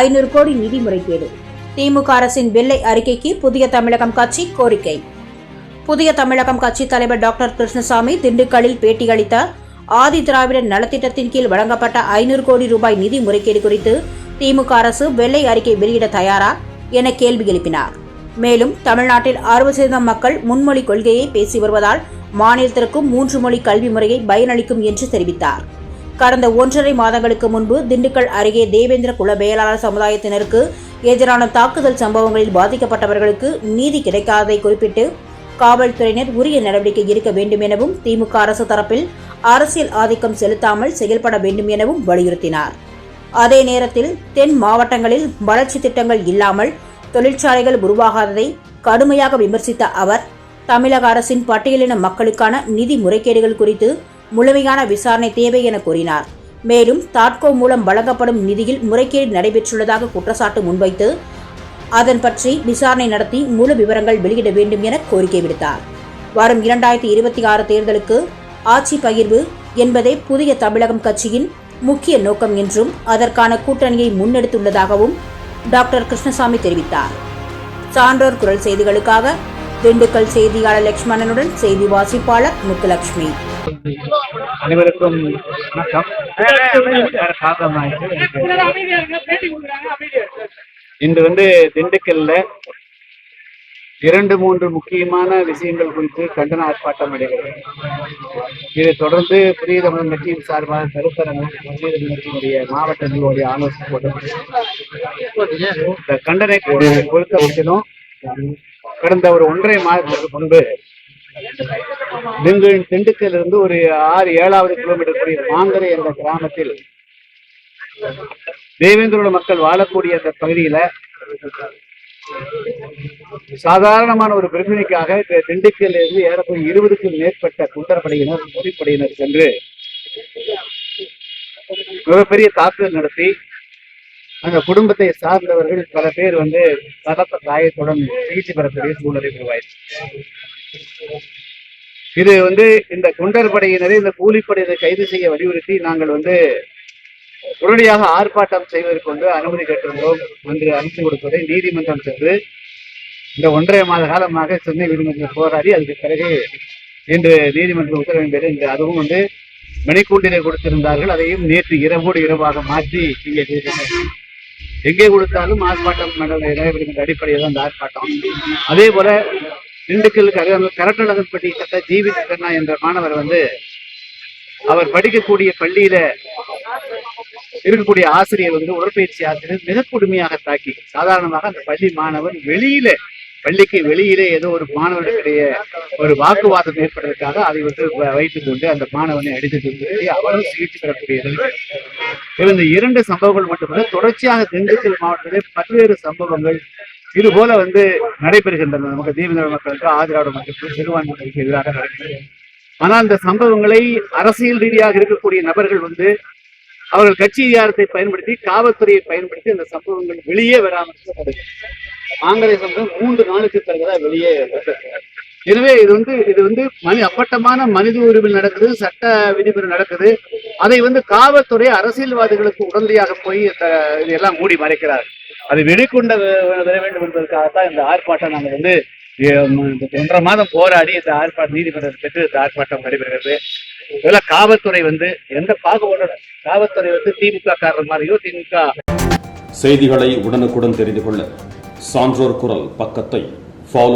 ஐநூறு கோடி நிதி முறைகேடு. திமுக அரசின் வெள்ளை அறிக்கைக்கு புதிய தமிழகம் கட்சி கோரிக்கை. புதிய தமிழகம் கட்சி தலைவர் டாக்டர் கிருஷ்ணசாமி திண்டுக்கல்லில் பேட்டியளித்த ஆதி திராவிடர் நலத்திட்டத்தின் கீழ் வழங்கப்பட்ட ஐநூறு கோடி ரூபாய் நிதி முறைகேடு குறித்து திமுக அரசு வெள்ளை அறிக்கை வெளியிட தயாரா என கேள்வி எழுப்பினார். மேலும் தமிழ்நாட்டில் அறுபது சதவீதம் மக்கள் முன்மொழி கொள்கையை பேசி வருவதால் மாநிலத்திற்கும் மூன்று மொழி கல்வி முறையை பயனளிக்கும் என்று தெரிவித்தார். கடந்த ஒன்றரை மாதங்களுக்கு முன்பு திண்டுக்கல் அருகே தேவேந்திர குல வேளாளர் சமுதாயத்தினருக்கு எதிரான தாக்குதல் சம்பவங்களில் பாதிக்கப்பட்டவர்களுக்கு நீதி கிடைக்காததை குறிப்பிட்டு காவல்துறையினர் உரிய நடவடிக்கை இருக்க வேண்டும் எனவும் திமுக அரசு தரப்பில் அரசியல் ஆதிக்கம் செலுத்தாமல் செயல்பட வேண்டும் எனவும் வலியுறுத்தினார். அதே நேரத்தில் தென் மாவட்டங்களில் வளர்ச்சி திட்டங்கள் இல்லாமல் தொழிற்சாலைகள் உருவாகாததை கடுமையாக விமர்சித்த அவர் தமிழக அரசின் பட்டியலின மக்களுக்கான நிதி முறைகேடுகள் குறித்து முழுமையான விசாரணை தேவை என கூறினார். மேலும் தாட்கோ மூலம் வழங்கப்படும் நிதியில் முறைகேடு நடைபெற்றுள்ளதாக குற்றச்சாட்டு முன்வைத்து அதன் பற்றி விசாரணை நடத்தி முழு விவரங்கள் வெளியிட வேண்டும் என கோரிக்கை விடுத்தார். வரும் இரண்டாயிரத்தி இருபத்தி ஆறு தேர்தலுக்கு ஆட்சி பகிர்வு என்பதே புதிய தமிழகம் கட்சியின் முக்கிய நோக்கம் என்றும் அதற்கான கூட்டணியை முன்னெடுத்துள்ளதாகவும் டாக்டர் கிருஷ்ணசாமி தெரிவித்தார். சான்றோர் குரல் செய்திகளுக்காக திண்டுக்கல் செய்தியாளர் லட்சுமணனுடன் செய்தி வாசிப்பாளர் முத்துலட்சுமி. அனைவருக்கும் வணக்கம். இன்று வந்து திண்டுக்கல்ல இரண்டு மூன்று முக்கியமான விஷயங்கள் குறித்து கண்டன ஆர்ப்பாட்டம் நடைபெறும் இதை தொடர்ந்து புதிய தமிழ் கட்சியின் சார்பாக கருத்தரங்கம் புதிய தமிழ் கட்சியினுடைய மாவட்ட நிர்வாகிய ஆலோசனை கூட்டம் இந்த கண்டனை பொறுத்தவரையிலும் கடந்த ஒரு ஒன்றரை மாதத்திற்கு முன்பு திண்டு திண்டுக்கல் இருந்து ஒரு ஆறு ஏழாவது கிலோமீட்டர் கூடிய மாங்கரை என்ற கிராமத்தில் தேவேந்திரோட மக்கள் வாழக்கூடிய அந்த பகுதியில சாதாரணமான ஒரு பிரச்சனைக்காக தி- திண்டுக்கல்ல இருந்து ஏறக்குறைய இருபதுக்கும் மேற்பட்ட குண்டற்படையினர் பொறிப்படையினர் சென்று மிகப்பெரிய தாக்குதல் நடத்தி அந்த குடும்பத்தை சார்ந்தவர்கள் பல பேர் வந்து பலத்த காயத்துடன் சிகிச்சை பெறக்கூடிய சூழ்நிலை உருவாயிற்று இது வந்து இந்த தொண்டர் படையினரை இந்த கூலிப்படையினரை கைது செய்ய வலியுறுத்தி நாங்கள் வந்து உடனடியாக ஆர்ப்பாட்டம் செய்வதற்கு வந்து அனுமதி கேட்டிருந்தோம் என்று அனுமதி கொடுத்ததை நீதிமன்றம் சென்று இந்த ஒன்றரை மாத காலமாக சென்னை நீதிமன்றம் போராடி அதுக்கு பிறகு இன்று நீதிமன்ற உத்தரவின் பேரில் இந்த அதுவும் வந்து மணிக்கூண்டிலே கொடுத்திருந்தார்கள். அதையும் நேற்று இரவோடு இரவாக மாற்றி இங்கே எங்கே கொடுத்தாலும் ஆர்ப்பாட்டம் நடைபெறுகின்ற அடிப்படையில் தான் இந்த ஆர்ப்பாட்டம். அதே போல திண்டுக்கலுக்கு அருகாமல் கரட்டழகன்பட்டி சட்ட ஜீவி கண்ணா என்ற மாணவர் வந்து அவர் படிக்கக்கூடிய பள்ளியில இருக்கக்கூடிய ஆசிரியர் வந்து உடற்பயிற்சி ஆசிரியர் மிக கொடுமையாக தாக்கி சாதாரணமாக அந்த பள்ளி மாணவன் வெளியில பள்ளிக்கு வெளியிலே ஏதோ ஒரு மாணவனுடைய ஒரு வாக்குவாதம் ஏற்பட்டதற்காக அதை வந்து வைத்துக் கொண்டு அந்த மாணவனை அடித்து நிறுத்தி அவரும் சிகிச்சை பெறக்கூடிய இந்த இரண்டு சம்பவங்கள் மட்டுமல்ல தொடர்ச்சியாக திண்டுக்கல் மாவட்டத்திலே பல்வேறு சம்பவங்கள் இது போல வந்து நடைபெறுகின்றன நமக்கு தீவிர மக்களுக்கு ஆதரவு மக்களுக்கு சிறுபான்மையினருக்கு எதிராக நடக்கிறது. ஆனால் இந்த சம்பவங்களை அரசியல் ரீதியாக இருக்கக்கூடிய நபர்கள் வந்து அவர்கள் கட்சி அதிகாரத்தை பயன்படுத்தி காவல்துறையை பயன்படுத்தி அந்த சம்பவங்கள் வெளியே வராமல் காங்கிரஸ் ஆங்கில சம்பவம் மூன்று நாளுக்கு பிறகுதான் வெளியே எனவே இது வந்து இது வந்து மனி அப்பட்டமான மனித உரிமை நடக்குது சட்ட விதிமுறை நடக்குது. அதை வந்து காவல்துறை அரசியல்வாதிகளுக்கு உடனடியாக போய் இந்த மூடி மறைக்கிறார் அது வெளிக்கொண்ட வர வேண்டும் என்பதற்காகத்தான் இந்த ஆர்ப்பாட்டம் நாங்கள் வந்து இந்த ஒன்றரை மாதம் போராடி இந்த ஆர்ப்பாட்டம் நீதிமன்றத்தை பெற்று இந்த ஆர்ப்பாட்டம் நடைபெறுகிறது இதெல்லாம் காவல்துறை வந்து எந்த பாகுபாடு காவல்துறை வந்து திமுக காரர் மாதிரியோ திமுக செய்திகளை உடனுக்குடன் தெரிந்து கொள்ள சான்றோர் குரல் பக்கத்தை